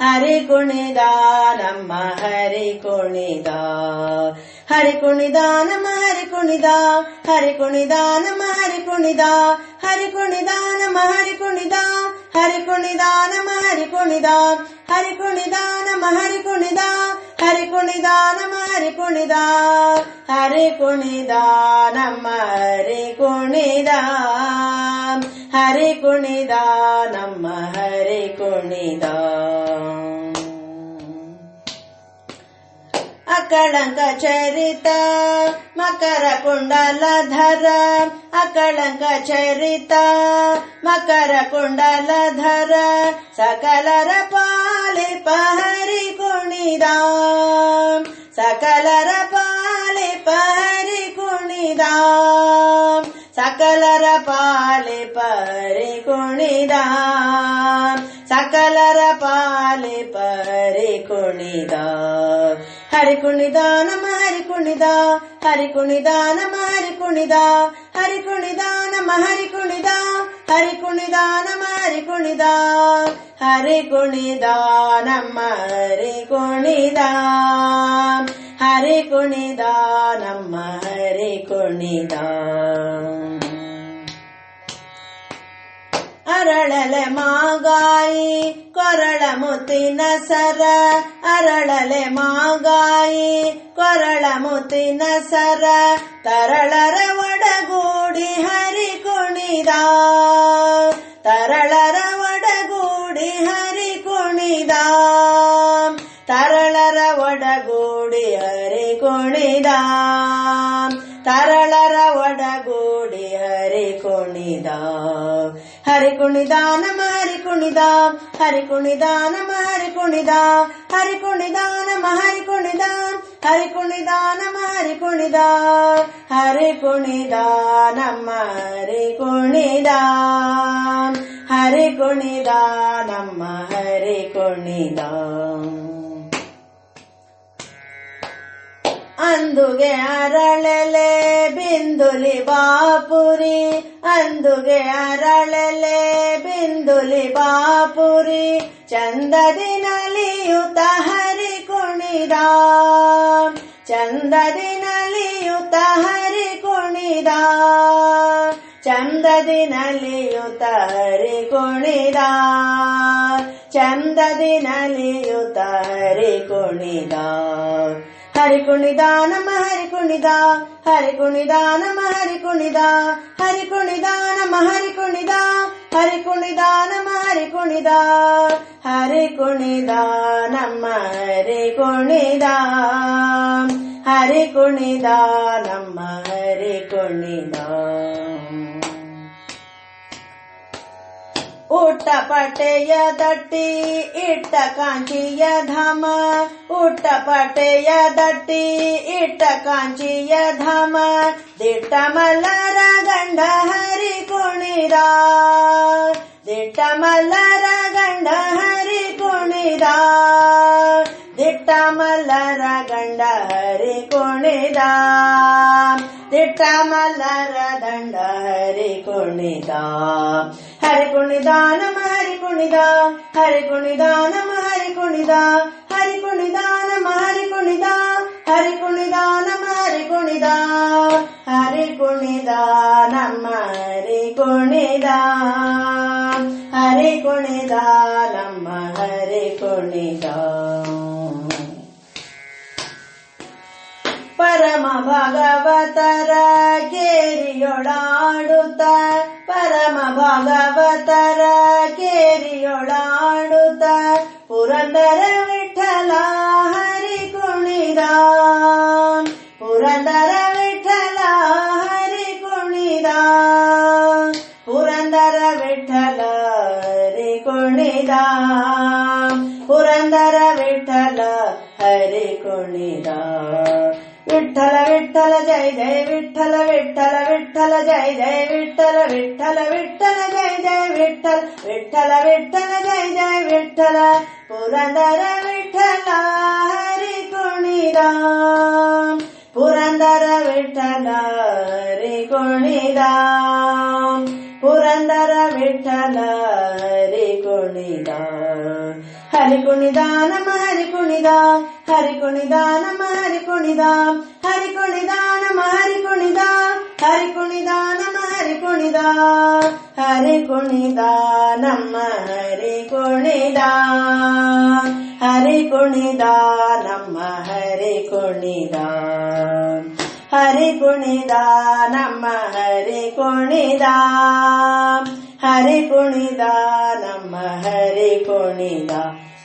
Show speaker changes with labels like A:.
A: ஹரி குணிதா நம்ம ஹரி குணிதா ஹரி குணிதா நம ஹரி குணிதா ஹரி குணிதா நம ஹரி குணிதா ஹரி குணிதா நம ஹரி குணிதா ஹரி குணிதா நம ஹரி குணிதா ஹரி குணிதா நம ஹரி குணிதா ஹரி குணிதா நம ஹரி குணிதா ஹரி குணிதா நம்ம ஹரி குணிதா ஹரி குணிதா நம்ம ஹரி குணிதா अकलङ्क चरिता मकर कुण्डल धर अकलङ्क चरिता मकर कुण्डल धर सकल र पाल पहरि कुणि दा सकल रपाले पहरि कुणि दा सकल र पाले परि कुणि सकल र परि कुणि ಹರಿಕುಣಿದ ನಮ ಹರಿಕುಣಿದ ಹರಿಕುಣಿದ ನಮ ಹರಿಕುಣಿದ ಹರಿಕುಣಿದ ನಮ ಹರಿಕುಣಿದ ಹರಿಕುಣಿದ ನಮ ಹರಿಕುಣಿದ ಹರಿಕುಣಿದ ನಮ್ಮ ಹರಿಕುಣಿದ ಹರಿಕುಣಿದ ನಮ್ಮ ಹರಿಕುಣಿದ. ಅರಳಲೆ ಮಾಗಾಯಿ, ಕೊರಳ ಮುತ್ತಿನ ಸರ. ಅರಳಲೆ ಮಾಗಾಯಿ, ಕೊರಳ ಮುತ್ತಿನ ಸರ. ತರಳರ ಒಡಗೂಡಿ ಹರಿ ಕುಣಿದ. ತರಳರ ಒಡಗೂಡಿ ಹರಿ ಕುಣಿದ. ತರಳರ ಒಡಗೂಡಿ ಹರಿ ಕುಣಿದ. ಹರಿ ಕುಣಿದ ನಮ ಹರಿ ಕುಣಿದ ಹರಿ ಕುಣಿದ ನಮ ಹರಿ ಕುಣಿದ ಹರಿ ಕುಣಿದ ನಮ ಹರಿ ಕುಣಿದ ಹರಿ ಕುಣಿದ ನಮ ಹರಿ ಕುಣಿದ ಹರಿ ಕುಣಿದ ನಮ ಹರಿ ಕುಣಿದ ಹರಿ ಕುಣಿದ ನಮ್ಮ ಹರಿ ಕುಣಿದ ಅಂದುಗೆ ಅರಳಲೆ ಬಿಂದುಲಿ ಬಾಪುರಿ. ಅಂದುಗೆ ಅರಳಲೆ ಬಿಂದುಲಿ ಬಾಪುರಿ. ಚಂದದಿ ನಲಿಯುತ ಹರಿ ಕುಣಿದ ಚಂದದಿ ನಲಿಯುತ ಹರಿ ಕುಣಿದ ಚಂದದಿ ನಲಿಯುತ ಹರಿ ಕುಣಿದ ಚಂದದಿ ನಲಿಯುತ ಹರಿ ಕುಣಿದ ಹರಿ ಕುಣಿದ ನಮ ಹರಿ ಕುಣಿದ ಹರಿ ಕುಣಿದ ನಮ ಹರಿ ಕುಣಿದ ಹರಿ ಕುಣಿದ ನಮ ಹರಿ ಕುಣಿದ ಹರಿ ಕುಣಿದ ನಮ ಹರಿ ಕುಣಿದ ಹರಿ ಕುಣಿದ ನಮ್ಮ ಹರಿ ಕುಣಿದ ಹರಿ ಕುಣಿದ ಹರಿ ಕುಣಿದ उट्टपटेय दट्टि इट्ट काञ्चीय धाम उट्टपटेय दट्टि इट्ट काञ्चीय धाम पुणीदार गण्ड हरि दिट मलरा गण्ड हरि कुणि ತಿಟ್ಟಾಮಲ್ಲರ ದಂಡ ಹರಿ ಕುಣಿದ ಹರಿ ಕುಣಿದ ನಮ ಹರಿ ಕುಣಿದ ಹರಿ ಕುಣಿದ ನಮ ಹರಿ ಕುಣಿದ ಹರಿ ಕುಣಿದ ನಮ ಹರಿ ಕುಣಿದ ಹರಿ ಕುಣಿದ ನಮ ಹರಿ ಕುಣಿದ ಹರಿ ಕುಣಿದ ನಮ ಹರಿ ಕುಣಿದ ಹರಿ ಕುಣಿದ ನಮ್ಮ ಹರಿ ಕುಣಿದ ಪರಮ ಭಗವತರ ಕೇರಿಯೊಳಾಡುತ್ತ ಪರಮ ಭಗವತರ ಕೇರಿಯೊಳಾಡುತ್ತ ಪುರಂದರ ವಿಠಲ ಹರಿ ಕುಣಿದ, ಪುರಂದರ ವಿಠಲ ಹರಿ ಕುಣಿದ, ಪುರಂದರ ವಿಠಲ ಹರಿ ಕುಣಿದ, ಪುರಂದರ ವಿಠಲ ಹರಿ ಕುಣಿದ. விட்டல விட்டல ஜெய் ஜெய் விட்டல விட்டல விட்டல ஜெய் ஜெய் விட்டல விட்டல விட்டல ஜெய் ஜெய் விட்டல் விட்டல விட்டல ஜெய் ஜெய் விட்டல. புரந்தர விட்டலா ஹரி குணிதாம் புரந்தர விட்டலா ஹரி குணிதாம் புரந்தர விட்டல ஹரி குணிதா ஹரி குணிதா நம ஹரி குணிதா ಹರಿಕುಣಿದ ನಮ ಹರಿಕುಣಿದ ಹರಿಕುಣಿದ ನಮ ಹರಿಕುಣಿದ ಹರಿಕುಣಿದ ನಮ ಹರಿಕುಣಿದ ಹರಿಕುಣಿದ ನಮ್ಮ ಹರಿಕುಣಿದ ಹರಿಕುಣಿದ ನಮ್ಮ ಹರಿಕುಣಿದ ಹರಿಕುಣಿದ ನಮ್ಮ ಹರಿಕುಣಿದ ಹರಿಕುಣಿದ ನಮ್ಮ ಹರಿಕುಣಿದ